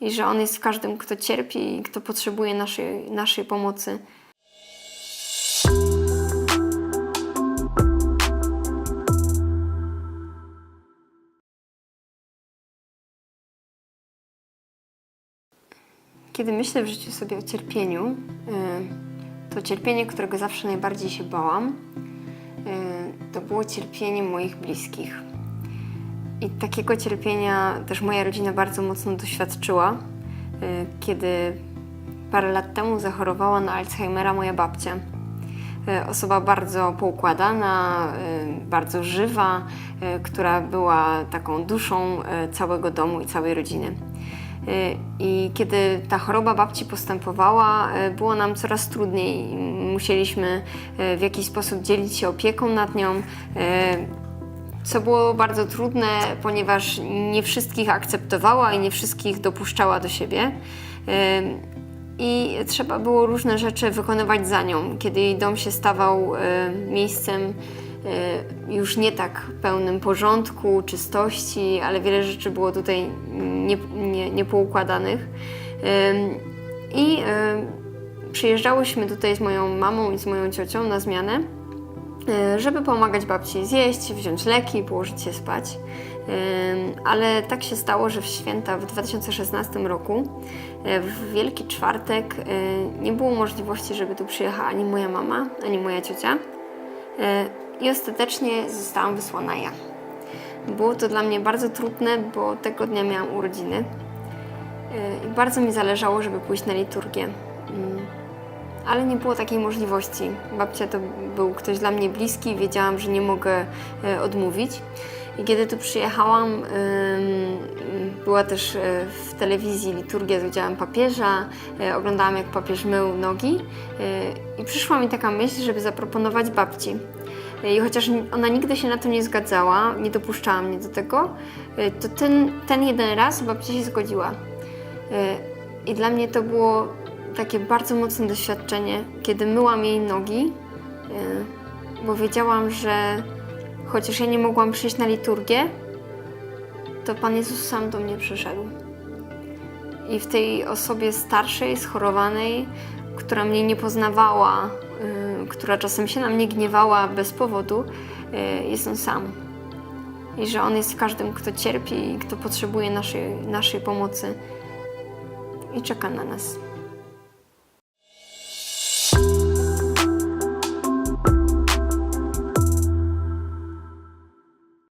i że On jest w każdym, kto cierpi i kto potrzebuje naszej, naszej pomocy. Kiedy myślę w życiu sobie o cierpieniu, y, to cierpienie, którego zawsze najbardziej się bałam, y, to było cierpienie moich bliskich. I takiego cierpienia też moja rodzina bardzo mocno doświadczyła, y, kiedy parę lat temu zachorowała na Alzheimera moja babcia. Y, Osoba bardzo poukładana, y, bardzo żywa, która była taką duszą całego domu i całej rodziny. I kiedy ta choroba babci postępowała, było nam coraz trudniej. Musieliśmy w jakiś sposób dzielić się opieką nad nią. Co było bardzo trudne, ponieważ nie wszystkich akceptowała i nie wszystkich dopuszczała do siebie. I trzeba było różne rzeczy wykonywać za nią, kiedy jej dom się stawał miejscem już nie tak pełnym porządku, czystości, ale wiele rzeczy było tutaj nie, nie, niepoukładanych. Ym, I przyjeżdżałyśmy tutaj z moją mamą i z moją ciocią na zmianę żeby pomagać babci zjeść, wziąć leki, położyć się spać. Ym, Ale tak się stało, że w święta w 2016 roku, y, w Wielki Czwartek, y, nie było możliwości, żeby tu przyjechała ani moja mama, ani moja ciocia. Y, I ostatecznie zostałam wysłana ja. Było to dla mnie bardzo trudne, bo tego dnia miałam urodziny. Y, I bardzo mi zależało, żeby pójść na liturgię. Ale nie było takiej możliwości. Babcia to był ktoś dla mnie bliski, wiedziałam, że nie mogę e, odmówić. I kiedy tu przyjechałam, była też e, w telewizji liturgia z udziałem papieża, e, oglądałam jak papież mył nogi i przyszła mi taka myśl, żeby zaproponować babci. I chociaż ona nigdy się na to nie zgadzała, nie dopuszczała mnie do tego, to ten, ten jeden raz babcia się zgodziła. I dla mnie to było takie bardzo mocne doświadczenie, kiedy myłam jej nogi, e, bo wiedziałam, że chociaż ja nie mogłam przyjść na liturgię, to Pan Jezus sam do mnie przyszedł. I w tej osobie starszej, schorowanej, która mnie nie poznawała, y, która czasem się na mnie gniewała bez powodu, y, jest On sam. I że On jest w każdym, kto cierpi i kto potrzebuje naszej, naszej pomocy i czeka na nas.